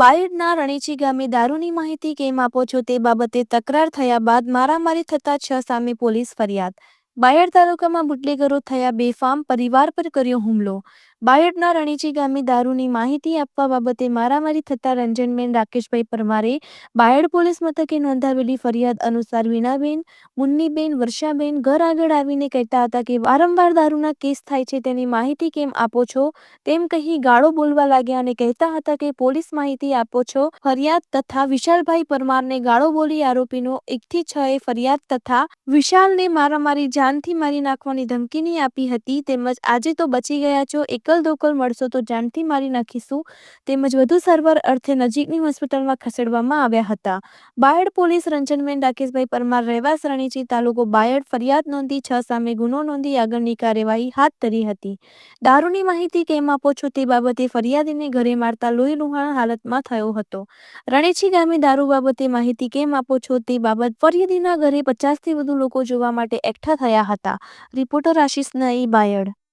બાયડના રણેચી ગામે દારૂની માહિતી કેમ આપો છો તે બાબતે તકરાર થયા બાદ મારામારી થતા છ સામે પોલીસ ફરિયાદ. બાયડ તાલુકામાં બુટલેગરો થયા બેફામ પરિવાર પર કર્યો હુમલો. બાયડના રણીચી ગામે દારૂની માહિતી આપવા બાબતે મારામારી થતા રંજનબેન રાકેશભાઈ પરમારે બાયડ પોલીસ મથકે નોંધાવેલી ફરિયાદ અનુસાર વીણાબેન, મુન્નીબેન, વર્ષાબેન ઘર આગળ આવીને કહેતા હતા કે, વારંવાર દારૂના કેસ થાય છે, તેની માહિતી કેમ આપો છો? તેમ કહી ગાળો બોલવા લાગ્યા અને કહેતા હતા કે, પોલીસ માહિતી આપો છો? ફરિયાદ તથા વિશાલભાઈ પરમારને ગાળો બોલી આરોપીનો એકથી છ એ ફરિયાદ તથા વિશાલને મારામારી જાનથી મારી નાખવાની ધમકીની આપી હતી. તેમજ આજે તો બચી ગયા છો એકલ દોકલ મળશો તો જાનથી મારી નાખીશું. તેમજ વધુ સારવાર અર્થે નજીકની હોસ્પિટલમાં ખસેડવામાં આવ્યા હતા. બાયડ પોલીસ રંજનબેન રાકેશભાઈ પરમાર રહેવાસ, રણીજી તાલુકો બાયડ, ફરિયાદ નોંધી છ સામે ગુનો નોંધી આગળની કાર્યવાહી હાથ ધરી હતી. દારૂની માહિતી કેમ આપો છો તે બાબતે ફરિયાદીને ઘરે મારતા લોહી લુહાણ હાલતમાં થયો હતો. રણેચી ગામે દારૂ બાબતે માહિતી કેમ આપો છો તે બાબત ફરિયાદીના ઘરે પચાસથી વધુ લોકો જોવા માટે એકઠા થયા હતા. રિપોર્ટર આશિષ નઈ બાયડ.